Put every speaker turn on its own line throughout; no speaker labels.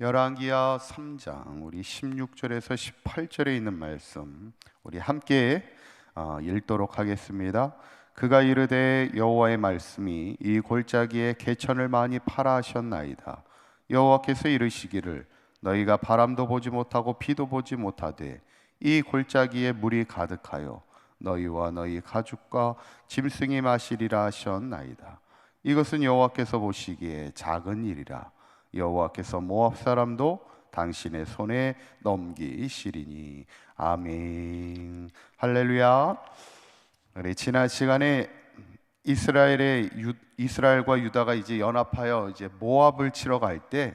열왕기하 3장 우리 16절에서 18절에 있는 말씀 우리 함께 어, 읽도록 하겠습니다. 그가 이르되 여호와의 말씀이 이 골짜기에 개천을 많이 팔아 하셨나이다. 여호와께서 이르시기를 너희가 바람도 보지 못하고 비도 보지 못하되 이 골짜기에 물이 가득하여 너희와 너희 가죽과 짐승이 마시리라 하셨나이다. 이것은 여호와께서 보시기에 작은 일이라. 여호와께서 모압 사람도 당신의 손에 넘기시리니 아멘 할렐루야. 우리 지난 시간에 이스라엘의 유, 이스라엘과 유다가 이제 연합하여 이제 모압을 치러 갈 때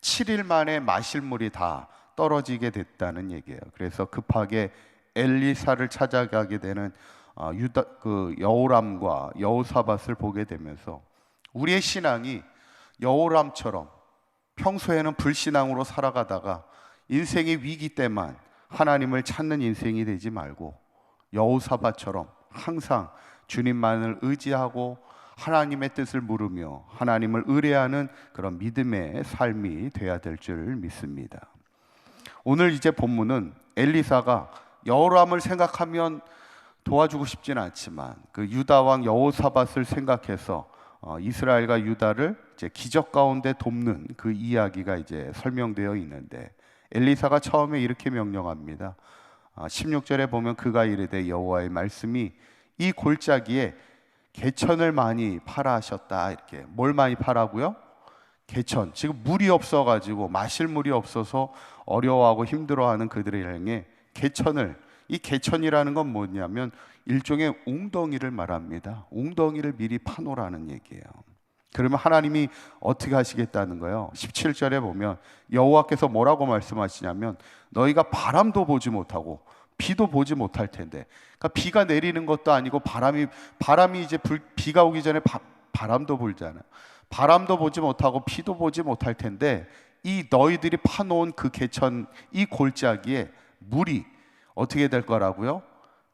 7일 만에 마실 물이 다 떨어지게 됐다는 얘기예요. 그래서 급하게 엘리사를 찾아가게 되는 어, 유다 그 여호람과 여호사밧을 보게 되면서 우리의 신앙이 여호람처럼 평소에는 불신앙으로 살아가다가 인생의 위기 때만 하나님을 찾는 인생이 되지 말고 여호사밧처럼 항상 주님만을 의지하고 하나님의 뜻을 물으며 하나님을 의뢰하는 그런 믿음의 삶이 돼야 될 줄 믿습니다. 오늘 이제 본문은 엘리사가 여호람을 생각하면 도와주고 싶지는 않지만 그 유다 왕 여호사밧을 생각해서 어, 이스라엘과 유다를 이제 기적 가운데 돕는 그 이야기가 이제 설명되어 있는데 엘리사가 처음에 이렇게 명령합니다. 아, 16절에 보면 그가 이르되 여호와의 말씀이 이 골짜기에 개천을 많이 팔아 하셨다 이렇게 뭘 많이 파라고요? 개천 지금 물이 없어 가지고 마실 물이 없어서 어려워하고 힘들어하는 그들을 향해 개천을 이 개천이라는 건 뭐냐면 일종의 웅덩이를 말합니다. 웅덩이를 미리 파놓으라는 얘기예요. 그러면 하나님이 어떻게 하시겠다는 거예요? 17절에 보면 여호와께서 뭐라고 말씀하시냐면 너희가 바람도 보지 못하고 비도 보지 못할 텐데. 그러니까 비가 내리는 것도 아니고 바람이 바람이 이제 불, 비가 오기 전에 바, 바람도 불잖아요. 바람도 보지 못하고 비도 보지 못할 텐데 이 너희들이 파놓은 그 개천 이 골짜기에 물이 어떻게 될 거라고요?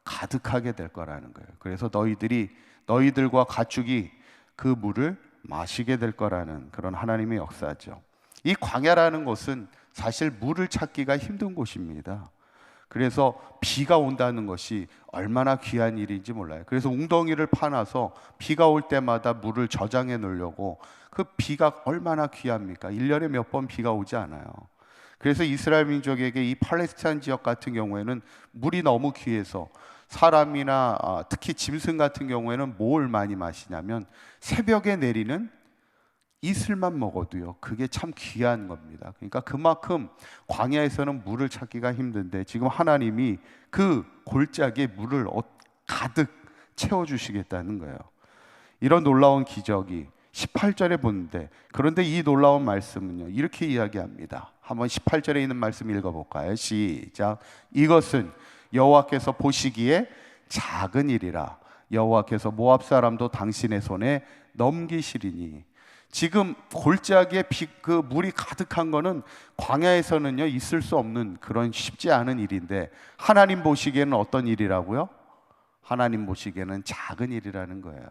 가득하게 될 거라는 거예요. 그래서 너희들이 너희들과 가축이 그 물을 마시게 될 거라는 그런 하나님의 역사죠. 이 광야라는 곳은 사실 물을 찾기가 힘든 곳입니다. 그래서 비가 온다는 것이 얼마나 귀한 일인지 몰라요. 그래서 웅덩이를 파놔서 비가 올 때마다 물을 저장해 놓으려고 그 비가 얼마나 귀합니까? 1년에 몇 번 비가 오지 않아요. 그래서 이스라엘 민족에게 이 팔레스타인 지역 같은 경우에는 물이 너무 귀해서 사람이나 아, 특히 짐승 같은 경우에는 뭘 많이 마시냐면 새벽에 내리는 이슬만 먹어도요. 그게 참 귀한 겁니다. 그러니까 그만큼 광야에서는 물을 찾기가 힘든데 지금 하나님이 그 골짜기에 물을 어, 가득 채워 주시겠다는 거예요. 이런 놀라운 기적이 18절에 보는데 그런데 이 놀라운 말씀은요. 이렇게 이야기합니다. 한번 18절에 있는 말씀 읽어 볼까요? 시작. 이것은 여호와께서 보시기에 작은 일이라 여호와께서 모압 사람도 당신의 손에 넘기시리니 지금 골짜기에 비, 그 물이 가득한 거는 광야에서는요 있을 수 없는 그런 쉽지 않은 일인데 하나님 보시기에는 어떤 일이라고요? 하나님 보시기에는 작은 일이라는 거예요.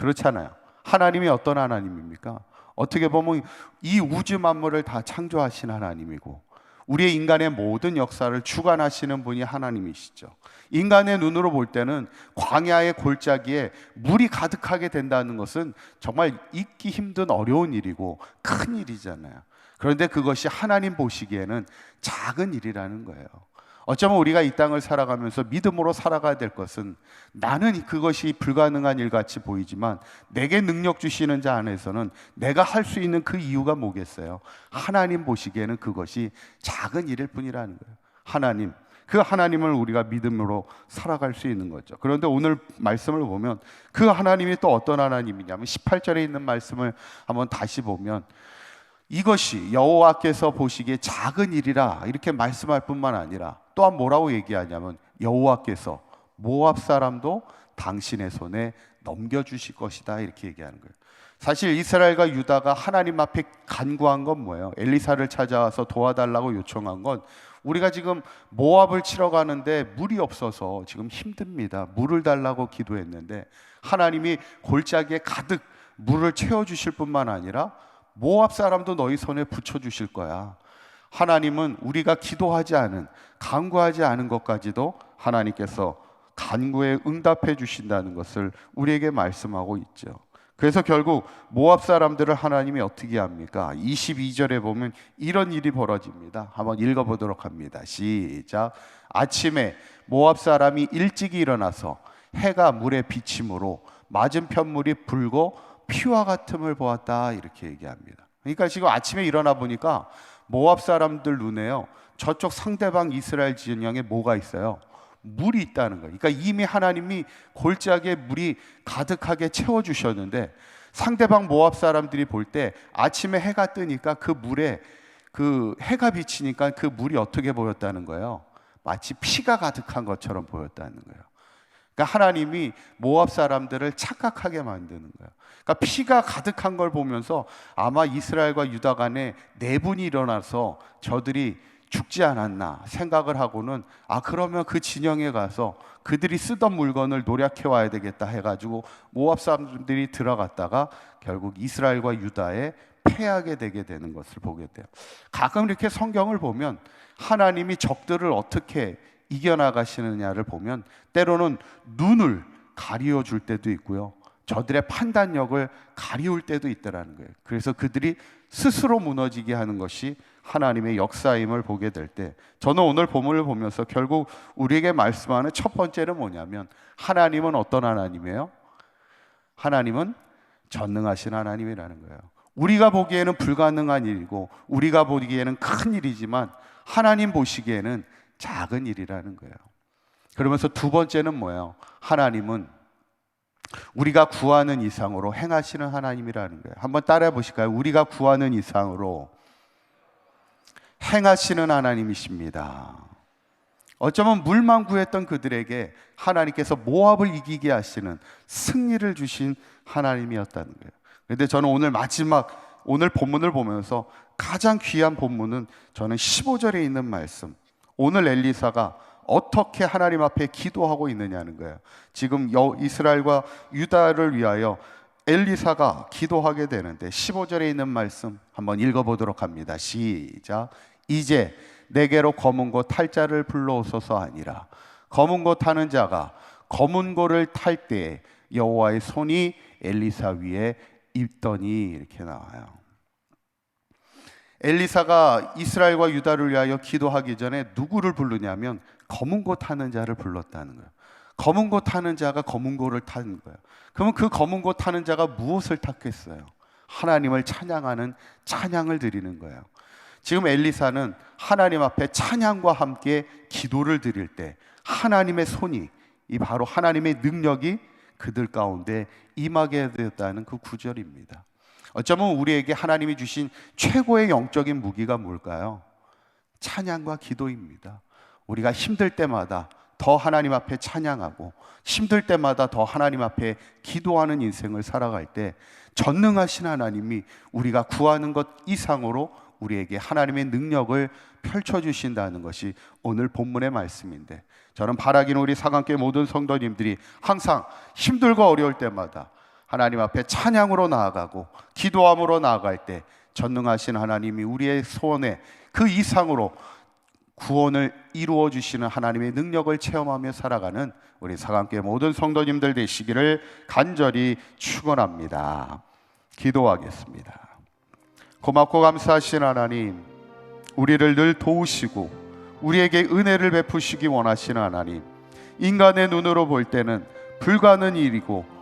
그렇잖아요. 하나님이 어떤 하나님입니까? 어떻게 보면 이 우주 만물을 다 창조하신 하나님이고 우리의 인간의 모든 역사를 주관하시는 분이 하나님이시죠. 인간의 눈으로 볼 때는 광야의 골짜기에 물이 가득하게 된다는 것은 정말 잊기 힘든 어려운 일이고 큰 일이잖아요. 그런데 그것이 하나님 보시기에는 작은 일이라는 거예요. 어쩌면 우리가 이 땅을 살아가면서 믿음으로 살아가야 될 것은 나는 그것이 불가능한 일 같이 보이지만 내게 능력 주시는 자 안에서는 내가 할 수 있는 그 이유가 뭐겠어요? 하나님 보시기에는 그것이 작은 일일 뿐이라는 거예요. 하나님, 그 하나님을 우리가 믿음으로 살아갈 수 있는 거죠. 그런데 오늘 말씀을 보면 그 하나님이 또 어떤 하나님이냐면 18절에 있는 말씀을 한번 다시 보면 이것이 여호와께서 보시기에 작은 일이라 이렇게 말씀할 뿐만 아니라 또한 뭐라고 얘기하냐면 여호와께서 모압 사람도 당신의 손에 넘겨 주실 것이다 이렇게 얘기하는 거예요. 사실 이스라엘과 유다가 하나님 앞에 간구한 건 뭐예요? 엘리사를 찾아와서 도와달라고 요청한 건 우리가 지금 모압을 치러 가는데 물이 없어서 지금 힘듭니다. 물을 달라고 기도했는데 하나님이 골짜기에 가득 물을 채워 주실 뿐만 아니라 모압 사람도 너희 손에 붙여 주실 거야. 하나님은 우리가 기도하지 않은 간구하지 않은 것까지도 하나님께서 간구에 응답해 주신다는 것을 우리에게 말씀하고 있죠. 그래서 결국 모압 사람들을 하나님이 어떻게 합니까? 22절에 보면 이런 일이 벌어집니다. 한번 읽어 보도록 합니다. 시작. 아침에 모압 사람이 일찍 일어나서 해가 물에 비침으로 맞은편 물이 불고 피와 같음을 보았다 이렇게 얘기합니다. 그러니까 지금 아침에 일어나 보니까 모압 사람들 눈에요. 저쪽 상대방 이스라엘 진영에 뭐가 있어요? 물이 있다는 거예요. 그러니까 이미 하나님이 골짜기에 물이 가득하게 채워 주셨는데 상대방 모압 사람들이 볼 때 아침에 해가 뜨니까 그 물에 그 해가 비치니까 그 물이 어떻게 보였다는 거예요? 마치 피가 가득한 것처럼 보였다는 거예요. 그러니까 하나님이 모압 사람들을 착각하게 만드는 거예요. 그러니까 피가 가득한 걸 보면서 아마 이스라엘과 유다 간에 내분이 일어나서 저들이 죽지 않았나 생각을 하고는 아 그러면 그 진영에 가서 그들이 쓰던 물건을 노력해 와야 되겠다 해가지고 모압 사람들이 들어갔다가 결국 이스라엘과 유다에 패하게 되게 되는 것을 보게 돼요. 가끔 이렇게 성경을 보면 하나님이 적들을 어떻게 이겨나가시느냐를 보면 때로는 눈을 가리워 줄 때도 있고요. 저들의 판단력을 가리울 때도 있다라는 거예요. 그래서 그들이 스스로 무너지게 하는 것이 하나님의 역사임을 보게 될 때 저는 오늘 본문을 보면서 결국 우리에게 말씀하는 첫 번째는 뭐냐면 하나님은 어떤 하나님이에요? 하나님은 전능하신 하나님이라는 거예요. 우리가 보기에는 불가능한 일이고 우리가 보기에는 큰 일이지만 하나님 보시기에는 작은 일이라는 거예요. 그러면서 두 번째는 뭐예요? 하나님은 우리가 구하는 이상으로 행하시는 하나님이라는 거예요. 한번 따라해 보실까요? 우리가 구하는 이상으로 행하시는 하나님이십니다. 어쩌면 물만 구했던 그들에게 하나님께서 모압을 이기게 하시는 승리를 주신 하나님이었다는 거예요. 그런데 저는 오늘 마지막 오늘 본문을 보면서 가장 귀한 본문은 저는 15절에 있는 말씀. 오늘 엘리사가 어떻게 하나님 앞에 기도하고 있느냐는 거예요. 지금 여, 이스라엘과 유다를 위하여 엘리사가 기도하게 되는데 15절에 있는 말씀 한번 읽어보도록 합니다. 시작. 이제 내게로 검은 고 탈 자를 불러오소서 아니라 검은 고 타는 자가 검은 고를 탈 때에 여호와의 손이 엘리사 위에 있더니 이렇게 나와요. 엘리사가 이스라엘과 유다를 위하여 기도하기 전에 누구를 부르냐면 검은 고 타는 자를 불렀다는 거예요. 검은 고 타는 자가 검은 고를 타는 거예요. 그러면 그 검은 고 타는 자가 무엇을 탔겠어요? 하나님을 찬양하는 찬양을 드리는 거예요. 지금 엘리사는 하나님 앞에 찬양과 함께 기도를 드릴 때 하나님의 손이 이 바로 하나님의 능력이 그들 가운데 임하게 되었다는 그 구절입니다. 어쩌면 우리에게 하나님이 주신 최고의 영적인 무기가 뭘까요? 찬양과 기도입니다. 우리가 힘들 때마다 더 하나님 앞에 찬양하고 힘들 때마다 더 하나님 앞에 기도하는 인생을 살아갈 때 전능하신 하나님이 우리가 구하는 것 이상으로 우리에게 하나님의 능력을 펼쳐 주신다는 것이 오늘 본문의 말씀인데 저는 바라기는 우리 사관계 모든 성도님들이 항상 힘들고 어려울 때마다 하나님 앞에 찬양으로 나아가고 기도함으로 나아갈 때 전능하신 하나님이 우리의 소원에 그 이상으로 구원을 이루어 주시는 하나님의 능력을 체험하며 살아가는 우리 사관계 모든 성도님들 되시기를 간절히 축원합니다. 기도하겠습니다. 고맙고 감사하신 하나님, 우리를 늘 도우시고 우리에게 은혜를 베푸시기 원하시는 하나님, 인간의 눈으로 볼 때는 불가능 일이고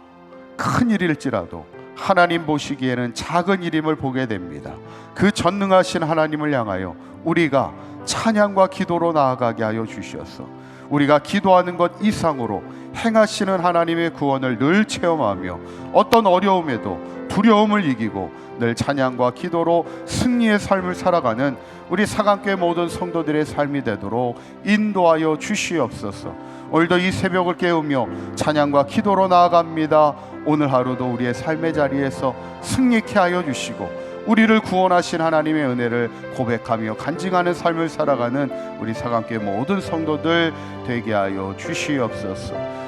큰 일일지라도 하나님 보시기에는 작은 일임을 보게 됩니다. 그 전능하신 하나님을 향하여 우리가 찬양과 기도로 나아가게 하여 주시옵소. 우리가 기도하는 것 이상으로 행하시는 하나님의 구원을 늘 체험하며 어떤 어려움에도 두려움을 이기고 늘 찬양과 기도로 승리의 삶을 살아가는 우리 사강교회 모든 성도들의 삶이 되도록 인도하여 주시옵소서. 오늘도 이 새벽을 깨우며 찬양과 기도로 나아갑니다. 오늘 하루도 우리의 삶의 자리에서 승리케 하여 주시고 우리를 구원하신 하나님의 은혜를 고백하며 간증하는 삶을 살아가는 우리 사강교회 모든 성도들 되게 하여 주시옵소서.